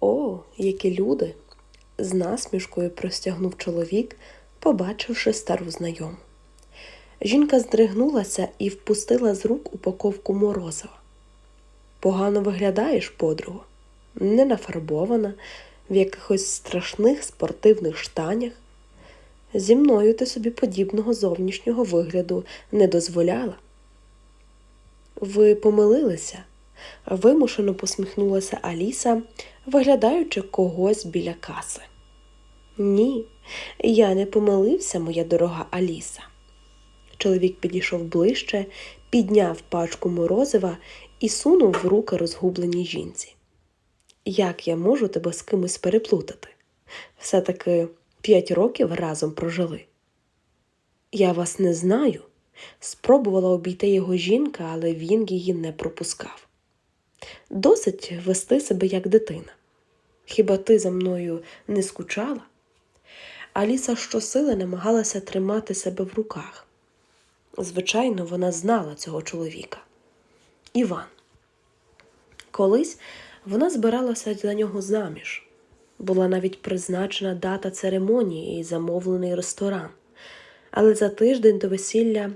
О, які люди! з насмішкою простягнув чоловік, побачивши стару знайому. Жінка здригнулася і впустила з рук упаковку морозива. Погано виглядаєш, подруго, не нафарбована, в якихось страшних спортивних штанях. Зі мною ти собі подібного зовнішнього вигляду не дозволяла. Ви помилилися, вимушено посміхнулася Аліса, виглядаючи когось біля каси. Ні, я не помилився, моя дорога Аліса. Чоловік підійшов ближче, підняв пачку морозива і сунув в руки розгубленій жінці. Як я можу тебе з кимось переплутати? Все-таки п'ять років разом прожили. Я вас не знаю. Спробувала обійти його жінка, але він її не пропускав. Досить вести себе як дитина. Хіба ти за мною не скучала? Аліса щосили намагалася тримати себе в руках. Звичайно, вона знала цього чоловіка. Іван. Колись вона збиралася за нього заміж. Була навіть призначена дата церемонії і замовлений ресторан. Але за тиждень до весілля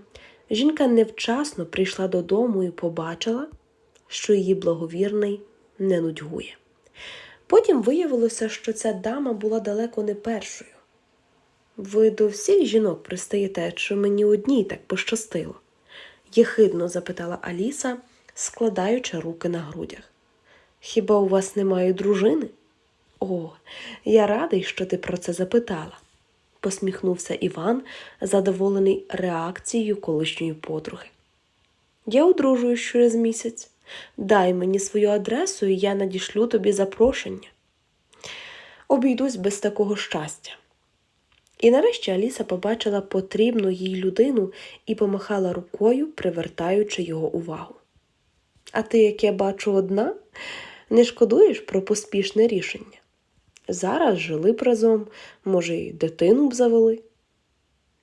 жінка невчасно прийшла додому і побачила, що її благовірний не нудьгує. Потім виявилося, що ця дама була далеко не першою. Ви до всіх жінок пристаєте, чи мені одній так пощастило? єхидно запитала Аліса, складаючи руки на грудях. Хіба у вас немає дружини? О, я радий, що ти про це запитала, посміхнувся Іван, задоволений реакцією колишньої подруги. Я одружуюсь через місяць. Дай мені свою адресу, і я надішлю тобі запрошення. Обійдусь без такого щастя. І нарешті Аліса побачила потрібну їй людину і помахала рукою, привертаючи його увагу. А ти, як я бачу, одна, не шкодуєш про поспішне рішення? Зараз жили б разом, може, й дитину б завели.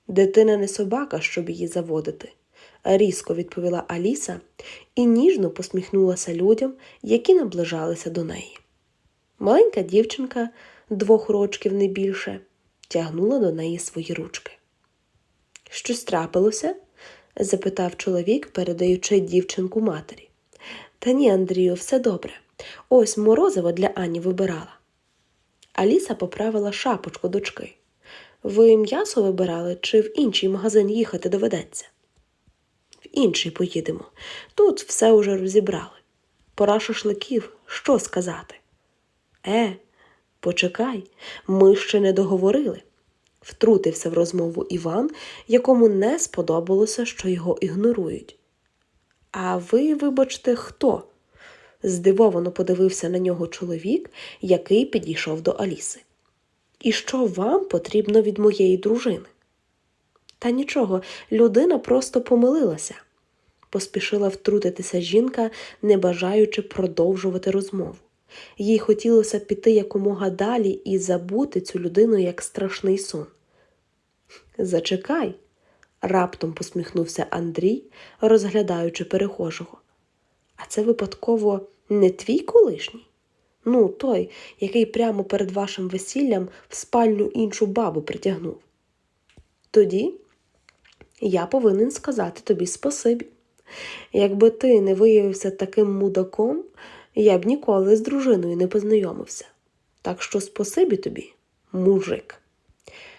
Дитина не собака, щоб її заводити, різко відповіла Аліса і ніжно посміхнулася людям, які наближалися до неї. Маленька дівчинка двох рочків не більше тягнула до неї свої ручки. Щось трапилося? запитав чоловік, передаючи дівчинку матері. Та ні, Андрію, все добре. Ось морозиво для Ані вибирала. Аліса поправила шапочку дочки. Ви м'ясо вибирали чи в інший магазин їхати доведеться? В інший поїдемо. Тут все уже розібрали. Пора шашликів, що сказати? Е, почекай, ми ще не договорили. Втрутився в розмову Іван, якому не сподобалося, що його ігнорують. А ви, вибачте, хто? здивовано подивився на нього чоловік, який підійшов до Аліси. І що вам потрібно від моєї дружини? Та нічого, людина просто помилилася, поспішила втрутитися жінка, не бажаючи продовжувати розмову. Їй хотілося піти якомога далі і забути цю людину як страшний сон. Зачекай, раптом посміхнувся Андрій, розглядаючи перехожого. А це випадково не твій колишній? Ну, той, який прямо перед вашим весіллям в спальню іншу бабу притягнув. Тоді я повинен сказати тобі спасибі. Якби ти не виявився таким мудаком, я б ніколи з дружиною не познайомився. Так що спасибі тобі, мужик.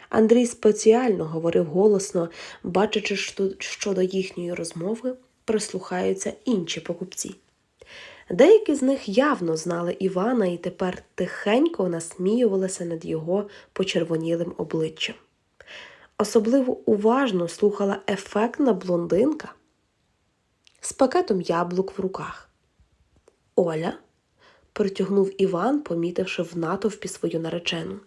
Андрій спеціально говорив голосно, бачачи, що до їхньої розмови прислухаються інші покупці. Деякі з них явно знали Івана і тепер тихенько насміювалися над його почервонілим обличчям. Особливо уважно слухала ефектна блондинка з пакетом яблук в руках. Оля, протягнув Іван, помітивши в натовпі свою наречену.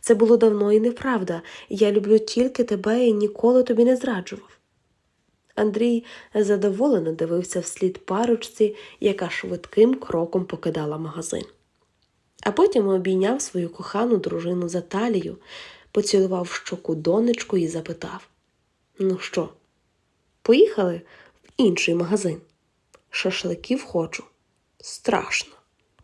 Це було давно і неправда. Я люблю тільки тебе і ніколи тобі не зраджував. Андрій задоволено дивився вслід парочці, яка швидким кроком покидала магазин. А потім обійняв свою кохану дружину за талію, поцілував щоку донечку і запитав: Ну що, поїхали в інший магазин? Шашликів хочу. Страшно.